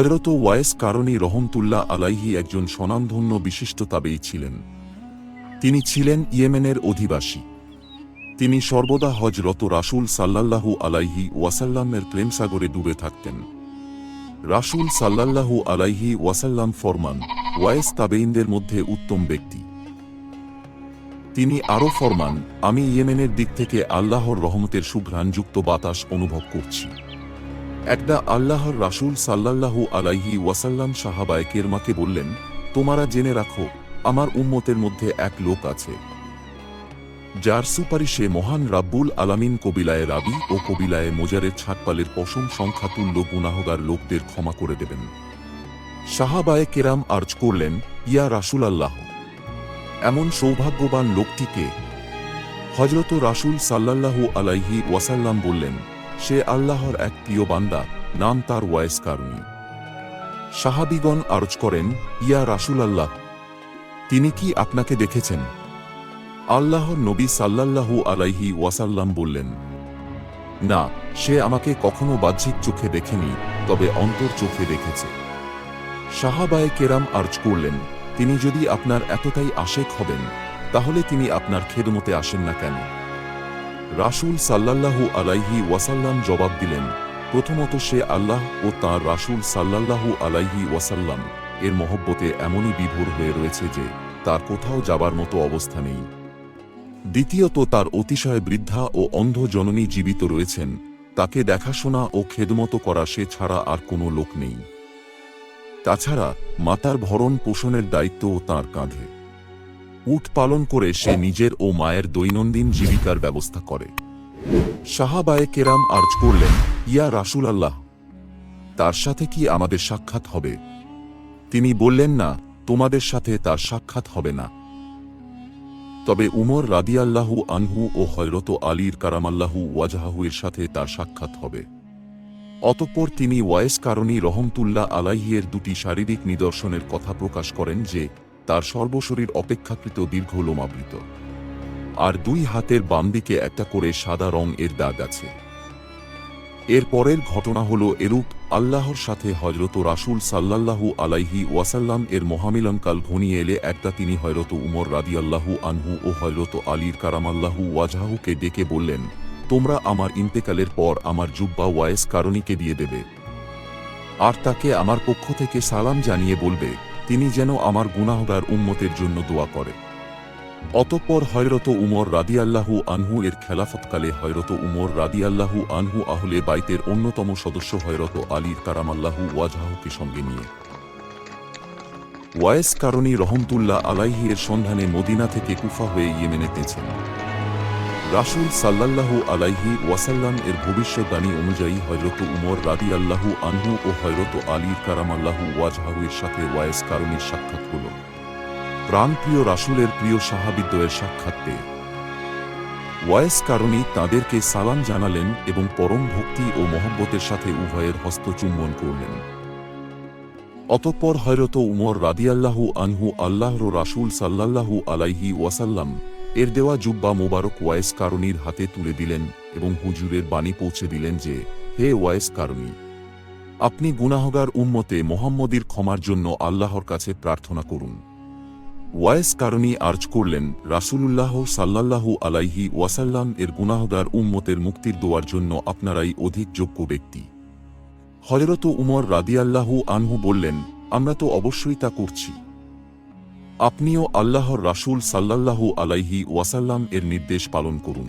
হজরত ওয়ায়েস কারণী রহমতুল্লাহ আলাইহি একজন স্বনামধন্য বিশিষ্ট তাবেই ছিলেন। তিনি ছিলেন ইয়েমেনের অধিবাসী। তিনি সর্বদা হজরত রাসূল সাল্লাল্লাহু আলাইহি ওয়াসাল্লামের প্রেমসাগরে ডুবে থাকতেন। রাসূল সাল্লাল্লাহু আলাইহি ওয়াসাল্লাম ফরমান, ওয়ায়েস তাবেইনদের মধ্যে উত্তম ব্যক্তি। তিনি আরও ফরমান, আমি ইয়েমেনের দিক থেকে আল্লাহর রহমতের সুঘ্রাণযুক্ত বাতাস অনুভব করছি। একটা আল্লাহর রাসূল সাল্লাল্লাহু আলাইহি ওয়াসাল্লাম সাহাবায় কেরমাকে বললেন, তোমরা জেনে রাখো, আমার উম্মতের মধ্যে এক লোক আছে, যার সুপারিশে মহান রাব্বুল আলামিন কবিলায় রাবি ও কবিলায় মোজারের ছাটপালের পশম সংখ্যাতুল্য গুনাহগার লোকদের ক্ষমা করে দেবেন। সাহাবায়ে কেরাম আর্জ করলেন, ইয়া রাসূল আল্লাহ এমন সৌভাগ্যবান লোকটিকে হজরত রাসূল সাল্লাল্লাহু আলাইহি ওয়াসাল্লাম বললেন সে আল্লাহর এক প্রিয় বান্দা, নাম তার ওয়াইস কারণী সাহাবিগণ আরজ করেন, ইয়া রাসূল আল্লাহ তিনি কি আপনাকে দেখেছেন? আল্লাহর নবী সাল্লাল্লাহু আলাইহি ওয়াসাল্লাম বললেন, না, সে আমাকে কখনো বাহ্যিক চোখে দেখেনি, তবে অন্তর চোখে দেখেছে। সাহাবায়ে কেরাম আর্জ করলেন, তিনি যদি আপনার এতটাই আশেক হবেন, তাহলে তিনি আপনার খেদমতে আসেন না কেন? রাসূল সাল্লাল্লাহু আলাইহি ওয়াসাল্লাম জবাব দিলেন, প্রথমত সে আল্লাহ ও তাঁর রাসূল সাল্লাল্লাহু আলাইহি ওয়াসাল্লাম। এর মহব্বতে এমনই বিভোর হয়ে রয়েছে যে, তার কোথাও যাবার মতো অবস্থা নেই। দ্বিতীয়ত, তার অতিশয় বৃদ্ধা ও অন্ধ জননী জীবিত রয়েছেন। তাকে দেখাশোনা ও খেদমতো করা সে ছাড়া আর কোনো লোক নেই। তাছাড়া, মাতার ভরণ পোষণের দায়িত্বও তার কাঁধে। উট পালন করে সে নিজের ও মায়ের দৈনন্দিন জীবিকার ব্যবস্থা করে। সাহাবায়ে কেরাম আর্জ করলেন, ইয়া রাসূল আল্লাহ তার সাথে কি আমাদের সাক্ষাৎ হবে? তিনি বললেন, না, তোমাদের সাথে তার সাক্ষাৎ হবে না। তবে উমর রাদিয়াল্লাহু আনহু ও হয়রত আলীর কারামাল্লাহু ওয়াজাহাহুয়ের সাথে তার সাক্ষাৎ হবে। অতঃপর তিনি ওয়ায়েস কারণী রহমতুল্লাহ আলাইহিয়ের দুটি শারীরিক নিদর্শনের কথা প্রকাশ করেন যে তার সর্বশরীর অপেক্ষাকৃত দীর্ঘ লোমাবৃত। আর দুই হাতের বাম দিকে একটা করে সাদা রং এর দাগ আছে। এর পরের ঘটনা হল এরূপ আল্লাহর সাথে হজরত রাসুল সাল্লাল্লাহু আলাইহি ওয়াসাল্লাম এর মহামিলনকাল ঘনিয়ে এলে একটা তিনি হয়রত উমর রাদি রাদিয়াল্লাহু আনহু ও হয়রত আলীর কারামাল্লাহু ওয়াজাহুকে ডেকে বললেন, তোমরা আমার ইন্তেকালের পর আমার জুব্বা ওয়ায়েস কারণীকে দিয়ে দেবে। আর তাকে আমার পক্ষ থেকে সালাম জানিয়ে বলবে তিনি যেন আমার গুনাহগার উম্মতের জন্য দোয়া করে। অতঃপর হয়রত উমর রাদিয়াল্লাহু আনহু এর খেলাফতকালে হয়রত উমর রাদিয়াল্লাহু আনহু আহলে বাইতের অন্যতম সদস্য হয়রত আলীর কারামাল্লাহু ওয়াজাহুকে সঙ্গে নিয়ে। ওয়ায়েস কারণী রহমতুল্লাহ আলাইহি এর সন্ধানে মদিনা থেকে কুফা হয়ে ইয়েমেনে পেয়েছেন রাসূল সাল্লাল্লাহু আলাইহি ওয়াসাল্লাম এর ভবিষ্যদ্বাণী অনুযায়ী হযরত উমর রাদিয়াল্লাহু আনহু ও হযরত আলী কারামাল্লাহু ওয়াজহাহুয়ের সাথে ওয়ায়েস কারণীর সাক্ষাৎ হল। প্রাণপ্রিয় রাসূলের প্রিয় সাহাবিদ্বয়ের সাক্ষাৎ পেয়ে ওয়ায়েস কারণী তাদেরকে সালাম জানালেন এবং পরম ভক্তি ও মহব্বতের সাথে উভয়ের হস্ত চুম্বন করলেন। অতঃপর হয়রত উমর রাদিয়াল্লাহু আনহু আল্লাহর রাসূল সাল্লাল্লাহু আলাইহি ওয়াসাল্লাম এর দেওয়া জুব্বা মোবারক ওয়ায়েস কারণীর হাতে তুলে দিলেন এবং হুজুরের বাণী পৌঁছে দিলেন যে, হে ওয়ায়েস কারণী আপনি গুনাহগার উম্মতে মোহাম্মদীর ক্ষমার জন্য আল্লাহর কাছে প্রার্থনা করুন। ওয়ায়েস কারণী আর্জ করলেন, রাসূলুল্লাহ সাল্লাল্লাহু আলাইহি ওয়াসাল্লাম এর গুনাহগার উম্মতের মুক্তির দোয়ার জন্য আপনারাই অধিক যোগ্য ব্যক্তি। হজরত উমর রাদিয়াল্লাহু আনহু বললেন, আমরা তো অবশ্যই তা করছি। আপনিও আল্লাহর রাসূল সাল্লাল্লাহু আলাইহি ওয়াসাল্লাম এর নির্দেশ পালন করুন।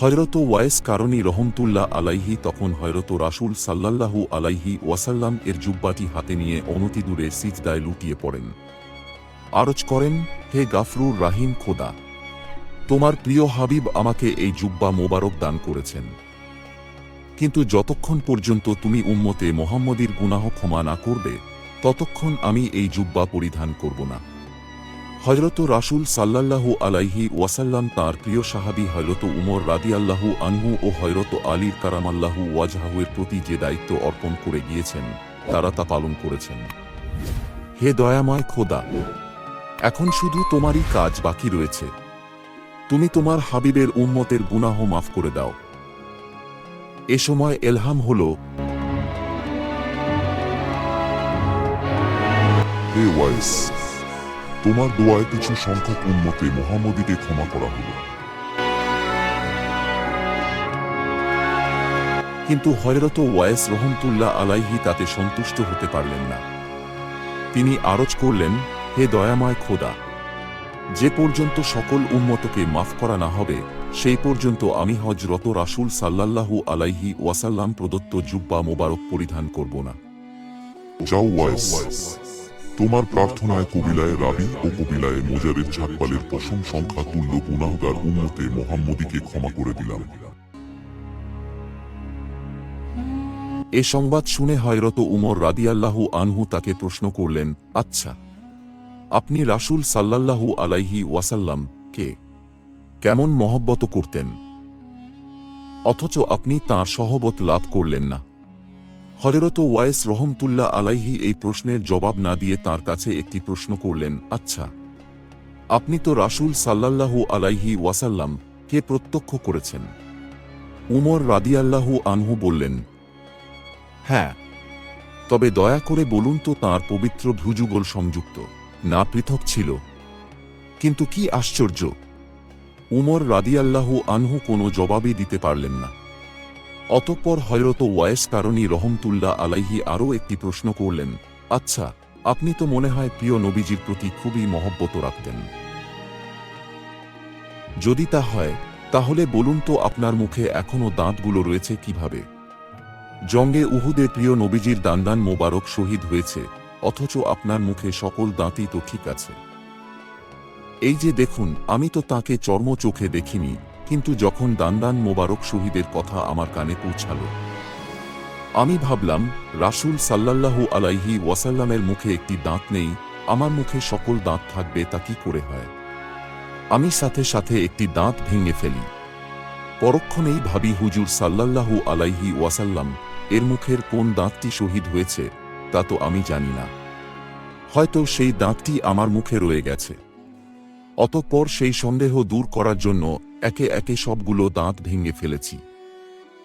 হয়রত ওয়ায়েস কারণী রহমতুল্লাহ আলাইহি তখন হজরত রাসূল সাল্লাল্লাহু আলাইহি ওয়াসাল্লাম এর জুব্বাটি হাতে নিয়ে অনতি দূরে সিজদায় লুটিয়ে পড়েন। আরজ করেন, হে গাফরুর রাহিম খোদা, তোমার প্রিয় হাবিব আমাকে এই জুব্বা মোবারক দান করেছেন। কিন্তু যতক্ষণ পর্যন্ত তুমি উম্মতে মোহাম্মদীর গুনাহ ক্ষমা না করবে ততক্ষণ আমি এই জুব্বা পরিধান করব না। হজরত রাসূল সাল্লাল্লাহু আলাইহি ওয়াসাল্লাম তাঁর প্রিয় সাহাবী হজরত উমর রাদিয়াল্লাহু আনহু ও হজরত আলীর কারামাল্লাহু ওয়াজহাহুয়ের প্রতি যে দায়িত্ব অর্পণ করে গিয়েছেন, তারা তা পালন করেছেন। হে দয়াময় খোদা, এখন শুধু তোমারই কাজ বাকি রয়েছে। তুমি তোমার হাবিবের উম্মতের গুনাহ মাফ করে দাও। এ সময় এলহাম হল হে ওয়াইস তোমার দোয়ায় কিছু সংখ্যক উন্মতে মোহাম্মদীকে ক্ষমা করা হলো। কিন্তু হয়রত ওয়ায়েস রহমতুল্লাহ আলাইহি তাতে সন্তুষ্ট হতে পারলেন না। তিনি আরজ করলেন, হে দয়াময় খোদা, যে পর্যন্ত সকল উম্মতকে মাফ করা না হবে, সেই পর্যন্ত আমি হজরত রাসুল সাল্লাল্লাহু আলাইহি ওয়াসাল্লাম প্রদত্ত জুব্বা মোবারক পরিধান করব না। ওয়াইস। তোমার প্রার্থনায় কবিলায় রাবি ও কবিলায় মোজাবের ছাকবালের পশম সংখ্যা তুল্য গুনাহগার উন্মতে মোহাম্মদীকে ক্ষমা করে দিলাম। এ সংবাদ শুনে হয়রত উমর রাদিয়াল্লাহু আনহু তাকে প্রশ্ন করলেন আচ্ছা আপনি রাসূল সাল্লাল্লাহু আলাইহি ওয়াসাল্লাম কে? কেমন মহব্বত করতেন? অথচ আপনি তাঁর সহবত লাভ করলেন না। হজরত ওয়াইস রহমতুল্লাহ আলাইহি এই প্রশ্নের জবাব না দিয়ে তার কাছে একটি প্রশ্ন করলেন আচ্ছা আপনি তো রাসূল সাল্লাল্লাহু আলাইহি ওয়াসাল্লাম, কে প্রত্যক্ষ করেছেন? উমর রাদিয়াল্লাহু আনহু বললেন হ্যাঁ তবে দয়া করে বলুন তো তাঁর পবিত্র ভ্রুযুগল সংযুক্ত, না পৃথক ছিল। কিন্তু কি আশ্চর্য, উমর রাদিয়াল্লাহু আনহু কোনো জবাবই দিতে পারলেন না। অতঃপর হয়রত ওয়ায়েস কারণী রহমতুল্লাহ আলাইহি আরও একটি প্রশ্ন করলেন আচ্ছা আপনি তো মনে হয় প্রিয় নবীজির প্রতি খুবই মহব্বত রাখতেন। যদি তা হয়, তাহলে বলুন তো আপনার মুখে এখনও দাঁতগুলো রয়েছে কীভাবে? জঙ্গে উহুদে প্রিয় নবীজির দান্দান মোবারক শহীদ হয়েছে, অথচ আপনার মুখে সকল দাঁতই তো ঠিক আছে। এই যে দেখুন, আমি তো তাকে চর্ম চোখে দেখিনি কিন্তু যখন দান্দান মোবারক শহীদের কথা আমার কানে পৌঁছাল, আমি ভাবলাম, রাসূল সাল্লাল্লাহু আলাইহি ওয়াসাল্লামের মুখে একটি দাঁত নেই, আমার মুখে সকল দাঁত থাকবে, তা কি করে হয়? আমি সাথে সাথে একটি দাঁত ভেঙে ফেলি। পরক্ষণেই ভাবি হুজুর সাল্লাল্লাহু আলাইহি ওয়াসাল্লাম, এর মুখের কোন দাঁতটি শহীদ হয়েছে, তা তো আমি জানি না। হয়তো সেই দাঁতটি আমার মুখে রয়ে গেছে। অতঃপর সেই সন্দেহ দূর করার জন্য একে একে সবগুলো দাঁত ভেঙে ফেলেছি।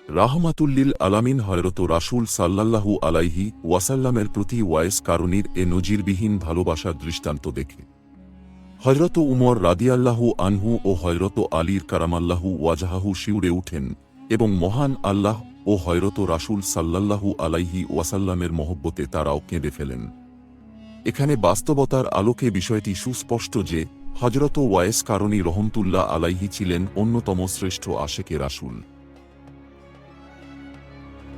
রাহমাতুল্লিল আলামিন হয়রত রাসূল সাল্লাল্লাহু আলাইহি ওয়াসাল্লামের প্রতি ওয়াইস কারণীর এ নজিরবিহীন ভালোবাসার দৃষ্টান্ত দেখে। হজরত উমর রাদিয়াল্লাহু আনহু ও হয়রত আলীর কারামাল্লাহু ওয়াজাহাহু শিউরে উঠেন এবং মহান আল্লাহ ও হয়রত রাসূল সাল্লাল্লাহু আলাইহি ওয়াসাল্লামের মহব্বতে তারাও কেঁদে ফেলেন। এখানে বাস্তবতার আলোকে বিষয়টি সুস্পষ্ট যে হজরত ওয়ায়েস কারণী রহমতুল্লাহ আলাইহি ছিলেন অন্যতম শ্রেষ্ঠ আশেকে রাসূল।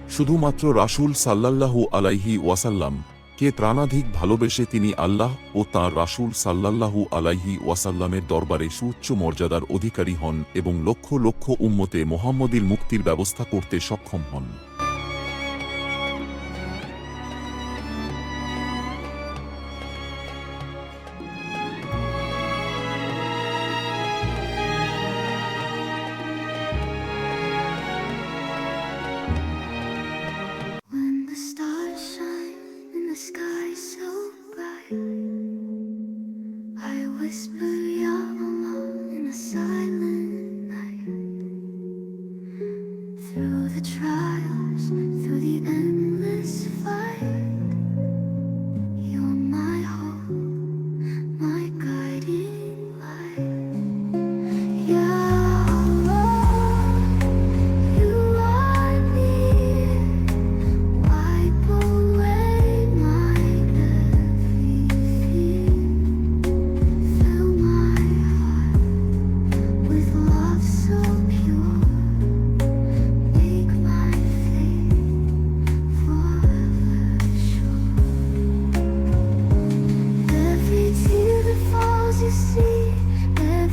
শুধুমাত্র রাসূল সাল্লাল্লাহু আলাইহি ওয়াসাল্লাম কে ত্রাণাধিক ভালোবেসে তিনি আল্লাহ ও তাঁর রাসূল সাল্লাল্লাহু আলাইহি ওয়াসাল্লামের দরবারে সুউচ্চ মর্যাদার অধিকারী হন এবং লক্ষ লক্ষ উম্মতে মোহাম্মদীর মুক্তির ব্যবস্থা করতে সক্ষম হন। Whisper